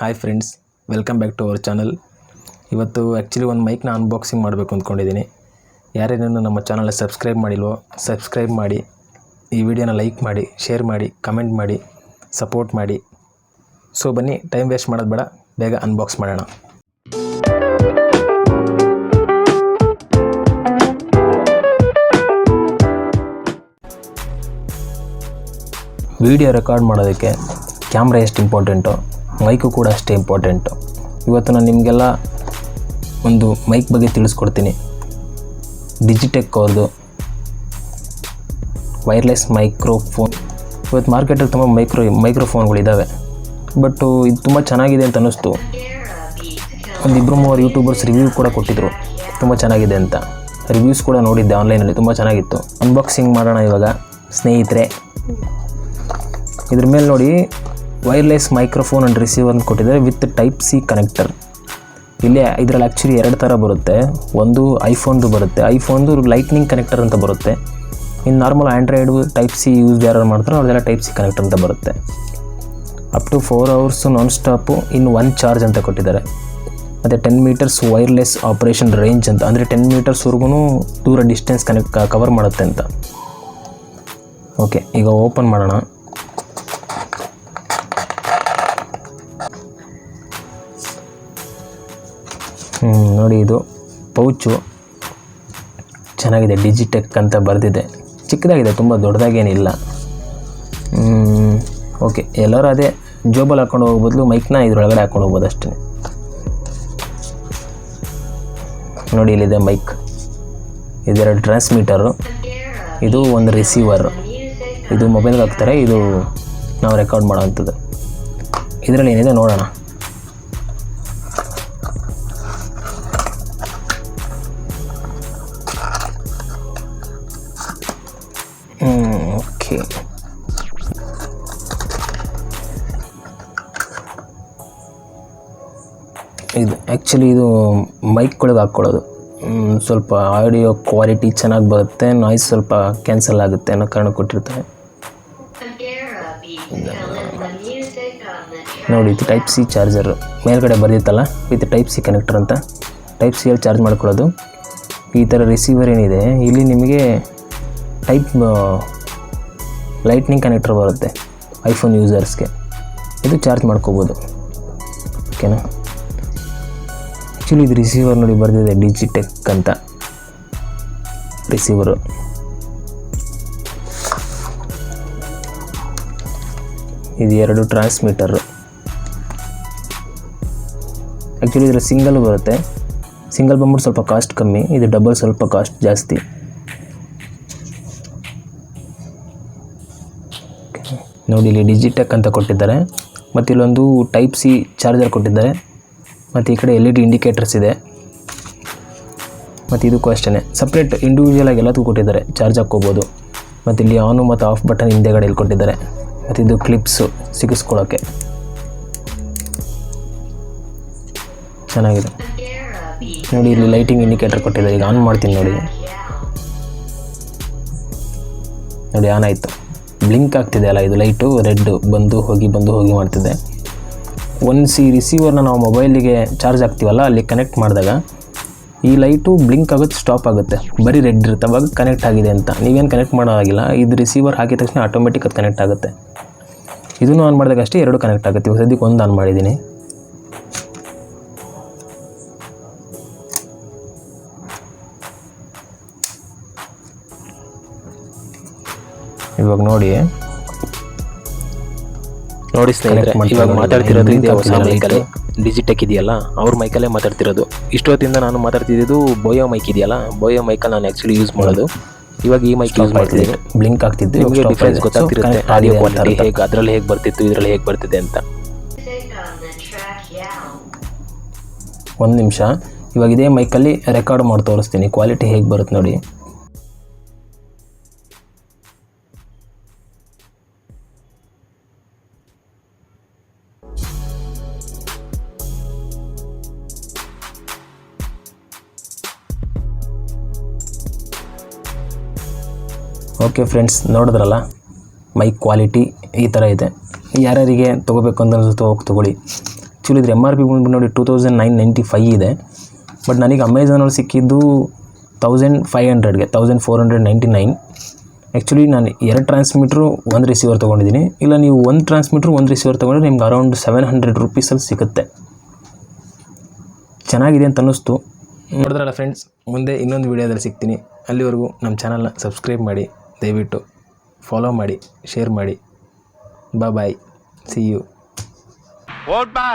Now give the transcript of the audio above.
Hi friends welcome back to our channel ಇವತ್ತು actually ಒಂದು ಮೈಕ್ನ ಅನ್ಬಾಕ್ಸಿಂಗ್ ಮಾಡಬೇಕು ಅಂದ್ಕೊಂಡಿದ್ದೀನಿ. ಯಾರೇನೂ ನಮ್ಮ ಚಾನಲ್ನ ಸಬ್ಸ್ಕ್ರೈಬ್ ಮಾಡಿಲ್ವೋ ಸಬ್ಸ್ಕ್ರೈಬ್ ಮಾಡಿ, ಈ ವಿಡಿಯೋನ ಲೈಕ್ ಮಾಡಿ ಶೇರ್ ಮಾಡಿ ಕಮೆಂಟ್ ಮಾಡಿ ಸಪೋರ್ಟ್ ಮಾಡಿ. ಸೊ ಬನ್ನಿ ಟೈಮ್ ವೇಸ್ಟ್ ಮಾಡೋದು ಬೇಡ, ಬೇಗ ಅನ್ಬಾಕ್ಸ್ ಮಾಡೋಣ. ವಿಡಿಯೋ ರೆಕಾರ್ಡ್ ಮಾಡೋದಕ್ಕೆ ಕ್ಯಾಮ್ರಾ ಎಷ್ಟು ಇಂಪಾರ್ಟೆಂಟು ಮೈಕು ಕೂಡ ಅಷ್ಟೇ ಇಂಪಾರ್ಟೆಂಟು ಇವತ್ತು ನಾನು ನಿಮಗೆಲ್ಲ ಒಂದು ಮೈಕ್ ಬಗ್ಗೆ ತಿಳಿಸ್ಕೊಡ್ತೀನಿ. ಡಿಜಿಟೆಕ್ ಅವ್ರದ್ದು ವೈರ್ಲೆಸ್ ಮೈಕ್ರೋಫೋನ್ ಇವತ್ತು ಮಾರ್ಕೆಟಲ್ಲಿ ತುಂಬ ಮೈಕ್ರೋ ಮೈಕ್ರೋಫೋನ್ಗಳಿದ್ದಾವೆ ಬಟ್ಟು ಇದು ತುಂಬ ಚೆನ್ನಾಗಿದೆ ಅಂತ ಅನ್ನಿಸ್ತು. ಒಂದು ಇಬ್ಬರು ಮೂವರು ಯೂಟ್ಯೂಬರ್ಸ್ ರಿವ್ಯೂ ಕೂಡ ಕೊಟ್ಟಿದ್ದರು ತುಂಬ ಚೆನ್ನಾಗಿದೆ ಅಂತ. ರಿವ್ಯೂಸ್ ಕೂಡ ನೋಡಿದ್ದೆ ಆನ್ಲೈನಲ್ಲಿ ತುಂಬ ಚೆನ್ನಾಗಿತ್ತು. ಅನ್ಬಾಕ್ಸಿಂಗ್ ಮಾಡೋಣ ಇವಾಗ, ಸ್ನೇಹಿತರೆ. ಇದ್ರ ಮೇಲೆ ನೋಡಿ ವೈರ್ಲೆಸ್ ಮೈಕ್ರೋಫೋನ್ ಆ್ಯಂಡ್ ರಿಸೀವರ್ ಅಂತ ಕೊಟ್ಟಿದ್ದಾರೆ ವಿತ್ ಟೈಪ್ ಸಿ ಕನೆಕ್ಟರ್. ಇಲ್ಲಿ ಇದರಲ್ಲಿ ಆ್ಯಕ್ಚುಲಿ ಎರಡು ಥರ ಬರುತ್ತೆ. ಒಂದು ಐಫೋನ್ದು ಬರುತ್ತೆ. ಐಫೋನ್ದು ಲೈಟ್ನಿಂಗ್ ಕನೆಕ್ಟರ್ ಅಂತ ಬರುತ್ತೆ. ಇನ್ನು normal android type C use ಯಾರು ಮಾಡ್ತಾರೋ ಅವ್ರದೆಲ್ಲ ಟೈಪ್ ಸಿ ಕನೆಕ್ಟರ್ ಅಂತ ಬರುತ್ತೆ. Up to four hours non stop ಇನ್ನು ಒನ್ ಚಾರ್ಜ್ ಅಂತ ಕೊಟ್ಟಿದ್ದಾರೆ. ಮತ್ತು ten meters wireless operation range ಅಂತ. ಅಂದರೆ ಟೆನ್ ಮೀಟರ್ಸ್ವರೆಗೂ ದೂರ ಡಿಸ್ಟೆನ್ಸ್ ಕನೆಕ್ಟ್ ಕವರ್ ಮಾಡುತ್ತೆ ಅಂತ. ಓಕೆ ಈಗ ಓಪನ್ ಮಾಡೋಣ. ನೋಡಿ ಇದು ಪೌಚು. ಚೆನ್ನಾಗಿದೆ ಡಿಜಿಟೆಕ್ ಅಂತ ಬರೆದಿದೆ. ಚಿಕ್ಕದಾಗಿದೆ, ತುಂಬ ದೊಡ್ಡದಾಗೇನಿಲ್ಲ. ಓಕೆ ಎಲ್ಲರೂ ಅದೇ ಜೋಬಲ್ಲಿ ಹಾಕೊಂಡು ಹೋಗೋ ಬದಲು ಮೈಕ್ನ ಇದ್ರೊಳಗಡೆ ಹಾಕೊಂಡು ಹೋಗ್ಬೋದು ಅಷ್ಟೇ. ನೋಡಿ ಇಲ್ಲಿದೆ ಮೈಕ್ ಇದೆರಡು ಟ್ರಾನ್ಸ್ಮೀಟರು ಇದು ಒಂದು ರಿಸೀವರ್ ಇದು ಮೊಬೈಲ್ಗೆ ಹಾಕ್ತಾರೆ, ಇದು ನಾವು ರೆಕಾರ್ಡ್ ಮಾಡೋವಂಥದ್ದು ಇದರಲ್ಲಿ ಏನಿದೆ ನೋಡೋಣ. ಇದು ಆ್ಯಕ್ಚುಲಿ ಇದು ಮೈಕ್ಗಳಿಗೆ ಹಾಕ್ಕೊಳ್ಳೋದು ಹ್ಮ್, ಸ್ವಲ್ಪ ಆಡಿಯೋ ಕ್ವಾಲಿಟಿ ಚೆನ್ನಾಗಿ ಬರುತ್ತೆ ನಾಯ್ಸ್ ಸ್ವಲ್ಪ ಕ್ಯಾನ್ಸಲ್ ಆಗುತ್ತೆ ಅನ್ನೋ ಕಾರಣ ಕೊಟ್ಟಿರ್ತಾರೆ. ನೋಡಿ ಇದು ಟೈಪ್ ಸಿ ಚಾರ್ಜರು ಮೇಲ್ಗಡೆ ಬರೆದಿತ್ತಲ್ಲ? ವಿತ್ ಟೈಪ್ ಸಿ ಕನೆಕ್ಟರ್ ಅಂತ. ಟೈಪ್ ಸಿಯಲ್ಲಿ ಚಾರ್ಜ್ ಮಾಡ್ಕೊಳ್ಳೋದು. ಈ ಥರ ರಿಸೀವರ್ ಏನಿದೆ? ಇಲ್ಲಿ ನಿಮಗೆ ಟೈಪ್ ಲೈಟ್ನಿಂಗ್ ಕನೆಕ್ಟರ್ ಬರುತ್ತೆ ಐಫೋನ್ ಯೂಸರ್ಸ್ಗೆ ಇದು ಚಾರ್ಜ್ ಮಾಡ್ಕೋಬೋದು. ಓಕೆನಾ ಆ್ಯಕ್ಚುಲಿ ಇದು ರಿಸೀವರ್ ನೋಡಿ ಬರೆದಿದೆ ಡಿಜಿಟೆಕ್ ಅಂತ. ರಿಸೀವರು ಇದು ಎರಡು ಟ್ರಾನ್ಸ್ಮಿಟರು ಆ್ಯಕ್ಚುಲಿ ಇದರ ಸಿಂಗಲ್ ಬರುತ್ತೆ. ಸಿಂಗಲ್ ಬಂದ್ಬಿಟ್ಟು ಸ್ವಲ್ಪ ಕಾಸ್ಟ್ ಕಮ್ಮಿ, ಇದು ಡಬಲ್ ಸ್ವಲ್ಪ ಕಾಸ್ಟ್ ಜಾಸ್ತಿ. ನೋಡಿ, ಇಲ್ಲಿ ಡಿಜಿಟೆಕ್ ಅಂತ ಕೊಟ್ಟಿದ್ದಾರೆ. ಮತ್ತು ಇಲ್ಲೊಂದು ಟೈಪ್ ಸಿ ಚಾರ್ಜರ್ ಕೊಟ್ಟಿದ್ದಾರೆ. ಮತ್ತು ಈ ಕಡೆ ಎಲ್ ಇ ಡಿ ಇಂಡಿಕೇಟರ್ಸ್ ಇದೆ. ಮತ್ತು ಇದಕ್ಕೂ ಅಷ್ಟೇ ಸಪ್ರೇಟ್ ಇಂಡಿವಿಜುವಲ್ ಆಗಿ ಎಲ್ಲದಕ್ಕೂ ಕೊಟ್ಟಿದ್ದಾರೆ. ಚಾರ್ಜ್ ಹಾಕ್ಕೋಬೋದು. ಮತ್ತು ಇಲ್ಲಿ ಆನು ಮತ್ತು ಆಫ್ ಬಟನ್ ಹಿಂದೆಗಡೆ ಇಲ್ಲಿ ಕೊಟ್ಟಿದ್ದಾರೆ. ಮತ್ತು ಇದು ಕ್ಲಿಪ್ಸು ಸಿಗಿಸ್ಕೊಳ್ಳೋಕ್ಕೆ ಚೆನ್ನಾಗಿದೆ. ನೋಡಿ, ಇಲ್ಲಿ ಲೈಟಿಂಗ್ ಇಂಡಿಕೇಟರ್ ಕೊಟ್ಟಿದ್ದಾರೆ. ಈಗ ಆನ್ ಮಾಡ್ತೀನಿ ನೋಡಿ. ನೋಡಿ ಆನ್ ಆಯಿತು. ಬ್ಲಿಂಕ್ ಆಗ್ತಿದೆ ಅಲ್ಲ ಇದು ಲೈಟು ರೆಡ್ ಬಂದು ಹೋಗಿ ಬಂದು ಹೋಗಿ ಮಾಡ್ತಿದೆ. ಒಂದು ಸಿ ರಿಸೀವರ್ನ ನಾವು ಮೊಬೈಲಿಗೆ ಚಾರ್ಜ್ ಆಗ್ತೀವಲ್ಲ ಅಲ್ಲಿ ಕನೆಕ್ಟ್ ಮಾಡಿದಾಗ, ಈ ಲೈಟು ಬ್ಲಿಂಕ್ ಆಗುತ್ತೆ ಸ್ಟಾಪ್ ಆಗುತ್ತೆ. ಬರೀ ರೆಡ್ ಇರುತ್ತೆ ಕನೆಕ್ಟ್ ಆಗಿದೆ ಅಂತ. ನೀವೇನು ಕನೆಕ್ಟ್ ಮಾಡೋ ಆಗಿಲ್ಲ ಇದು ರಿಸೀವರ್ ಹಾಕಿದ ತಕ್ಷಣ ಆಟೋಮೆಟಿಕ್ ಅದು ಕನೆಕ್ಟ್ ಆಗುತ್ತೆ. ಇದನ್ನು ಆನ್ ಮಾಡಿದಾಗ ಅಷ್ಟೇ ಎರಡು ಕನೆಕ್ಟ್ ಆಗುತ್ತೆ ಇವಾಗ ಸದ್ಯಕ್ಕೆ ಒಂದು ಆನ್ ಮಾಡಿದ್ದೀನಿ. ಇವಾಗ ನೋಡಿ. ನೋಡಿ ಸ್ನೇಹಿತರೆ ಇವಾಗ. ಮಾತಾಡ್ತಿರೋದು ಇದೆ ಹೊಸ ಮೈಕಲ್ಲಿ ಡಿಜಿಟೆಕ್ ಇದೆಯಲ್ಲ ಅವ್ರ ಮೈಕಲ್ಲೇ ಮಾತಾಡ್ತಿರೋದು. ಇಷ್ಟೊತ್ತಿಂದ ನಾನು ಮಾತಾಡ್ತಿದ್ದು ಬೋಯೋ ಮೈಕ್ ಇದೆಯಲ್ಲ ಬೋಯೋ ಮೈಕಲ್ ನಾನು ಆ್ಯಕ್ಚುಲಿ ಯೂಸ್ ಮಾಡೋದು. ಇವಾಗ ಈ ಮೈಕ್ ಯೂಸ್ ಮಾಡ್ತಿದ್ದೀನಿ. ಬ್ಲಿಂಕ್ ಆಗ್ತಿದ್ದು ನಿಮಗೆ ಡಿಫ್ರೆನ್ಸ್ ಗೊತ್ತಾಗ್ತಿರುತ್ತೆ ಆಡಿಯೋ ಕ್ವಾಲಿಟಿ ಹೇಗೆ ಅದರಲ್ಲಿ ಹೇಗೆ ಬರ್ತಿತ್ತು ಇದರಲ್ಲಿ ಹೇಗೆ ಬರ್ತಿದೆ ಅಂತ. ಒಂದು ನಿಮಿಷ. ಇವಾಗ ಇದೇ ಮೈಕಲ್ಲಿ ರೆಕಾರ್ಡ್ ಮಾಡಿ ತೋರಿಸ್ತೀನಿ ಕ್ವಾಲಿಟಿ ಹೇಗೆ ಬರುತ್ತೆ ನೋಡಿ. ಓಕೆ ಫ್ರೆಂಡ್ಸ್ ನೋಡಿದ್ರಲ್ಲ? ಮೈಕ್ ಕ್ವಾಲಿಟಿ ಈ ಥರ ಇದೆ. ಯಾರ್ಯಾರಿಗೆ ತೊಗೋಬೇಕು ಅಂತ ಅನ್ಸುತ್ತೋ ಹೋಗಿ ತೊಗೊಳ್ಳಿ. ಆ್ಯಕ್ಚುಲಿ ಇದ್ರ ಎಂ ಆರ್ ಪಿ ಬಂದ್ಬಿಟ್ಟು ನೋಡಿ two thousand nine ninety five ಇದೆ. ಬಟ್ ನನಗೆ ಅಮೆಝಾನಲ್ಲಿ ಸಿಕ್ಕಿದ್ದು thousand five ಹಂಡ್ರೆಡ್ಗೆ thousand four hundred ninety nine actually ನಾನು ಎರಡು ಟ್ರಾನ್ಸ್ಮಿಟ್ರು ಒಂದು ರಿಸೀವರ್ ತೊಗೊಂಡಿದ್ದೀನಿ. ಇಲ್ಲ, ನೀವು ಒಂದು ಟ್ರಾನ್ಸ್ಮಿಟ್ರು ಒಂದು ರಿಸೀವರ್ ತೊಗೊಂಡ್ರೆ ನಿಮ್ಗೆ ಅರೌಂಡ್ ಸೆವೆನ್ ಹಂಡ್ರೆಡ್ ರುಪೀಸಲ್ಲಿ ಸಿಗುತ್ತೆ. ಚೆನ್ನಾಗಿದೆ ಅಂತ ಅನ್ನಿಸ್ತು. ನೋಡಿದ್ರಲ್ಲ ಫ್ರೆಂಡ್ಸ್ ಮುಂದೆ ಇನ್ನೊಂದು ವೀಡಿಯೋದಲ್ಲಿ ಸಿಗ್ತೀನಿ. ಅಲ್ಲಿವರೆಗೂ ನಮ್ಮ ಚಾನಲ್ನ ಸಬ್ಸ್ಕ್ರೈಬ್ ಮಾಡಿ. ದಯವಿಟ್ಟು ಫಾಲೋ ಮಾಡಿ ಶೇರ್ ಮಾಡಿ. ಬಾಯ್ ಸಿ ಯು ಓಟ್ ಬಾ.